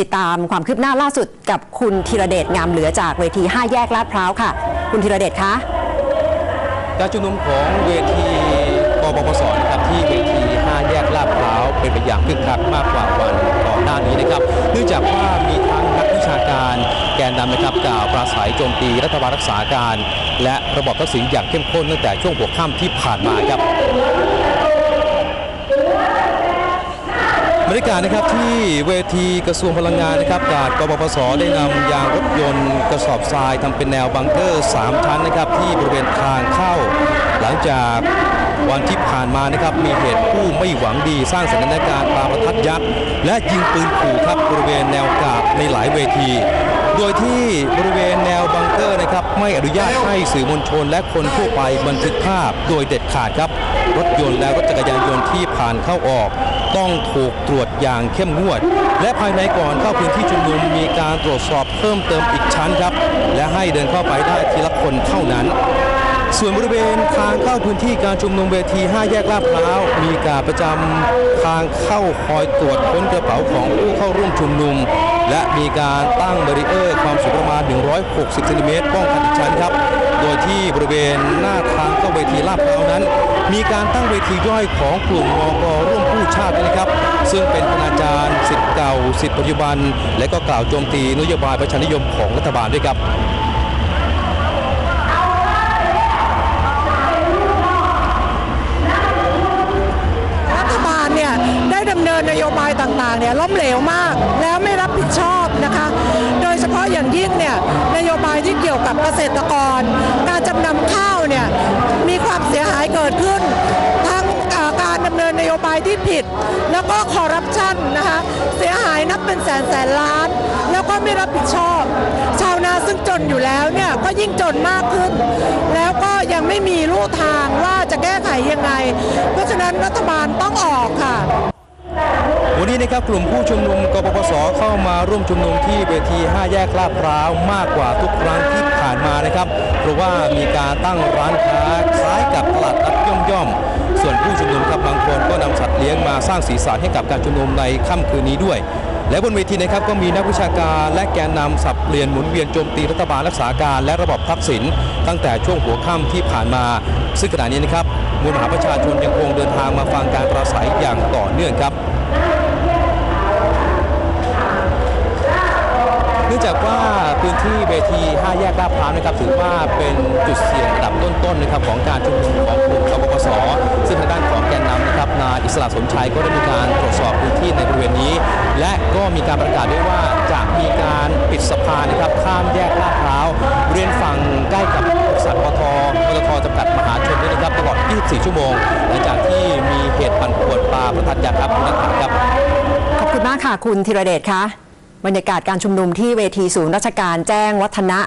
ติดตามความคืบหน้าล่าสุดกับคุณธีรเดชงามเหลือจากเวที 5 แยกลาดพร้าวค่ะ คุณธีรเดชคะการชุมนุมของเวทีกบปสนะครับที่เวที 5 แยกลาดพร้าวเป็นไปอย่างคึกคักมากกว่าวันก่อนหน้านี้นะครับ เนื่องจากว่ามีทั้งนักวิชาการแกนนำนะครับกล่าวปราศัยโจมตีรัฐบาลรักษาการ และระบอบทักษิณอย่างเข้มข้นตั้งแต่ช่วงหัวค่ำที่ผ่านมาครับ รยากาศนะครับที่เวทีกระทรวงพลังงานนะครับกาดกบพศได้นำยางรถยนต์กระสอบทรายทำเป็นแนวบังเกอร์ 3 ชั้นนะครับที่บริเวณทางเข้า หลังจากวันที่ผ่านมานะครับมีเหตุผู้ไม่หวังดีสร้างสถานการณ์ปาประทัดยักษ์และยิงปืนขู่ครับบริเวณแนวกาดในหลายเวที โดยที่บริเวณแนวบังเกอร์นะครับไม่อนุญาตให้สื่อมวลชนและคนทั่วไปบันทึกภาพโดยเด็ดขาดครับรถยนต์และรถจักรยานยนต์ที่ผ่านเข้าออก ต้องถูกตรวจอย่างเข้มงวด และภายในก่อนเข้าพื้นที่ชุมนุมมีการตรวจสอบเพิ่มเติมอีกชั้นครับ และให้เดินเข้าไปได้ทีละคนเท่านั้นส่วนบริเวณทางเข้าพื้นที่การชุมนุมเวที 5 แยกลาดพร้าว มีการประจำทางเข้าคอยตรวจค้นกระเป๋าของผู้เข้าร่วมชุมนุม และมีการตั้งบริเออร์ความสูงประมาณ 160เซนติเมตรป้องกันอีกชั้นครับ โดยที่บริเวณหน้าทางเข้าเวทีลาดพร้าวนั้น มีการตั้งเวทีย่อยของกลุ่มมกร่วมผู้ชาติด้วยนะครับ ซึ่งเป็นคณาจารย์สิทธิ์เก่าสิทธิ์ปัจจุบัน และก็กล่าวโจมตีนโยบายประชานิยมของรัฐบาลด้วยครับรัฐบาลเนี่ยได้ดำเนินนโยบายต่างๆเนี่ยล้มเหลวมากแล้วไม่รับผิดชอบนะคะ โดยเฉพาะอย่างยิ่งเนี่ยนโยบายที่เกี่ยวกับเกษตรกร บายที่ผิด แล้วก็คอร์รัปชันนะคะเสียหายนับเป็นแสนแสนล้าน แล้วก็ไม่รับผิดชอบ ชาวนาซึ่งจนอยู่แล้วเนี่ยก็ยิ่งจนมากขึ้น แล้วก็ยังไม่มีลู่ทางว่าจะแก้ไขยังไง เพราะฉะนั้นรัฐบาลต้องออกค่ะวันนี้นะครับกลุ่มผู้ชุมนุมกปปสเข้ามาร่วมชุมนุมที่เวที 5 แยกลาดพร้าวมากกว่าทุกครั้งที่ผ่านมานะครับ เพราะว่ามีการตั้งร้านค้าคล้ายกับตลาดนัด สัตว์เลี้ยงมาสร้างสีสันให้กับการชุมนุมในค่ำคืนนี้ด้วย และบนเวทีนะครับก็มีนักวิชาการและแกนนำสับเปลี่ยนหมุนเวียนโจมตีรัฐบาลรักษาการและระบบทักษิณตั้งแต่ช่วงหัวค่ำที่ผ่านมา ซึ่งขณะนี้นะครับมวลมหาประชาชนยังคงเดินทางมาฟังการปราศัยอย่างต่อเนื่องครับเนื่องจากว่าพื้นที่เวที 5 แยกลาดพร้าวนะครับถือว่าเป็นจุดเสี่ยงระดับต้นๆนะครับของการชุมนุมของกลุ่มกปปสซึ่งทางด้าน สระสมชัยก็ได้มีการตรวจสอบพื้นที่ในบริเวณนี้ และก็มีการประกาศด้วยว่าจะมีการปิดสะพานนะครับข้ามแยกลาดพร้าวบริเวณฝั่งใกล้กับบริษัทปตทปตทจำกัดมหาชนด้วยนะครับตลอด 24 ชั่วโมง หลังจากที่มีเหตุปั่นป่วนปลาประทัดยักษ์ครับนักข่าวครับ ขอบคุณมากค่ะคุณธีรเดชคะบรรยากาศการชุมนุมที่เวทีศูนย์ราชการแจ้งวัฒนะ